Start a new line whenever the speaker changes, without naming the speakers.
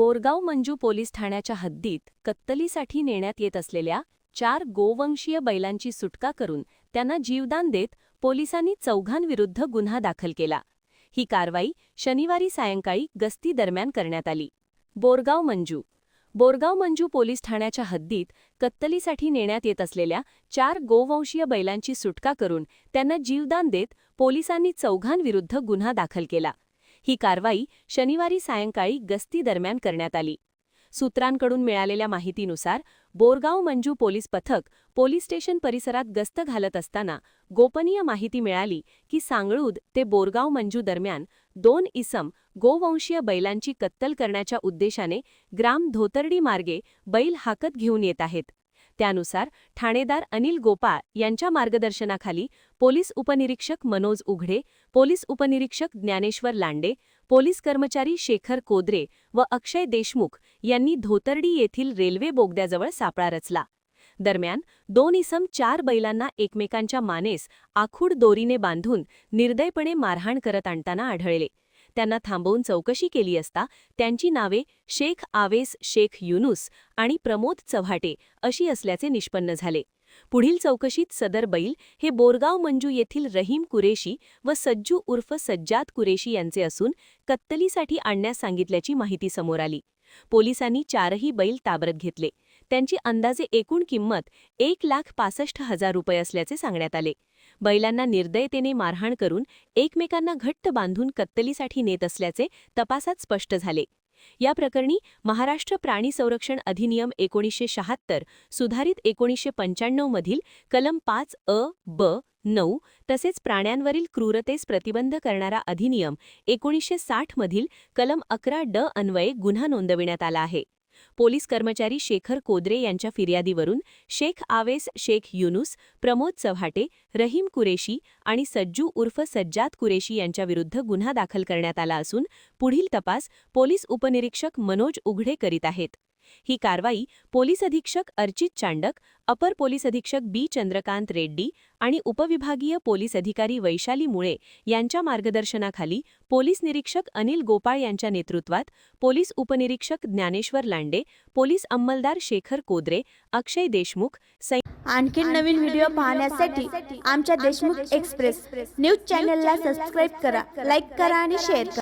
Borgaon Manju police ठाण्याच्या हद्दीत कत्तलीसाठी नेण्यात येत असलेल्या चार गोवंशीय बैलांची सुटका करून त्यांना जीवदान देत पोलिसांनी चौघांविरुद्ध गुन्हा दाखल केला. ही कारवाई शनिवारी सायंकाळी गस्ती दरम्यान करण्यात आली. बोरगाव मंजू. बोरगाव मंजू पोलीस ठाण्याच्या हद्दीत कत्तलीसाठी नेण्यात येत असलेल्या चार गोवंशीय बैलांची सुटका करून त्यांना जीवदान देत पोलिसांनी चौघांविरुद्ध गुन्हा दाखल केला. ही कारवाई शनिवारी सायंकाळी गस्ती दरम्यान करण्यात आली. सूत्रांकडून मिळालेल्या माहितीनुसार बोरगाव मंजू पोलीस पथक पोलीस स्टेशन परिसरात गस्त घालत असताना गोपनीय माहिती मिळाली की सांगळूद ते बोरगाव मंजू दरम्यान दोन इसम गोवंशीय बैलांची कत्तल करण्याच्या उद्देशाने ग्राम धोतर्डी मार्गे बैल हाकत घेऊन येत आहेत. त्यानुसार ठाणेदार अनिल गोपाळ यांच्या मार्गदर्शनाखाली पोलीस उपनिरीक्षक मनोज उघडे पोलीस उपनिरीक्षक ज्ञानेश्वर लांडे पोलीस कर्मचारी शेखर कोदरे व अक्षय देशमुख यांनी धोतर्डी येथील रेल्वे बोगद्याजवळ सापळा रचला. दरम्यान दोन इसम चार बैलांना एकमेकांच्या मानेस आखूड दोरीने बांधून निर्दयपणे मारहाण करत आणताना आढळले. त्यांना थांबवून चौकशी केली असता त्यांची नावे शेख आवेस शेख युनुस आणि प्रमोद चव्हाटे अशी असल्याचे निष्पन्न झाले. पुढील चौकशीत सदर बैल हे बोरगाव मंजू येथील रहीम कुरेशी व सज्जू उर्फ सज्जाद कुरेशी यांचे असून कत्तलीसाठी आणण्यास सांगितल्याची माहिती समोर आली. पोलिसांनी चारही बैल ताब्यात घेतले. त्यांची अंदाजे एकूण किंमत एक लाख पासष्ट हजार रुपये असल्याचे सांगण्यात आले. बैलांना निर्दयतेने मारहाण करून एकमेकांना घट्ट बांधून कत्तलीसाठी नेत असल्याचे तपासात स्पष्ट झाले. या प्रकरणी महाराष्ट्र प्राणी संरक्षण अधिनियम एकोणीसशे शहात्तर सुधारित एकोणीसशे पंच्याण्णवमधील कलम पाच अ ब नऊ तसेच प्राण्यांवरील क्रूरतेस प्रतिबंध करणारा अधिनियम एकोणीसशे साठ मधील कलम अकरा ड अन्वये गुन्हा नोंदविण्यात आला आहे. पोलीस कर्मचारी शेखर कोदरे यांच्या फिर्यादीवरून शेख आवेस शेख युनुस प्रमोद चव्हाटे रहीम कुरेशी आणि सज्जू उर्फ सज्जाद कुरेशी यांच्याविरुद्ध गुन्हा दाखल करण्यात आला असून पुढील तपास पोलीस उपनिरीक्षक मनोज उघडे करीत आहेत. ही कारवाई पोलीस अधीक्षक अर्चित चांडक अपर पोलीस अधीक्षक बी. चंद्रकांत रेड्डी आणि उपविभागीय पोलीस अधिकारी वैशाली मुळे यांच्या मार्गदर्शनाखाली पोलीस निरीक्षक अनिल गोपाळ यांच्या नेतृत्वात पोलीस उपनिरीक्षक ज्ञानेश्वर लांडे पोलीस अंमलदार शेखर कोदरे अक्षय देशमुख सै
आणखी नवीन व्हिडिओ पाहण्यासाठी आमच्या देशमुख एक्सप्रेस न्यूज चॅनलला सबस्क्राईब करा लाईक करा आणि शेअर करा.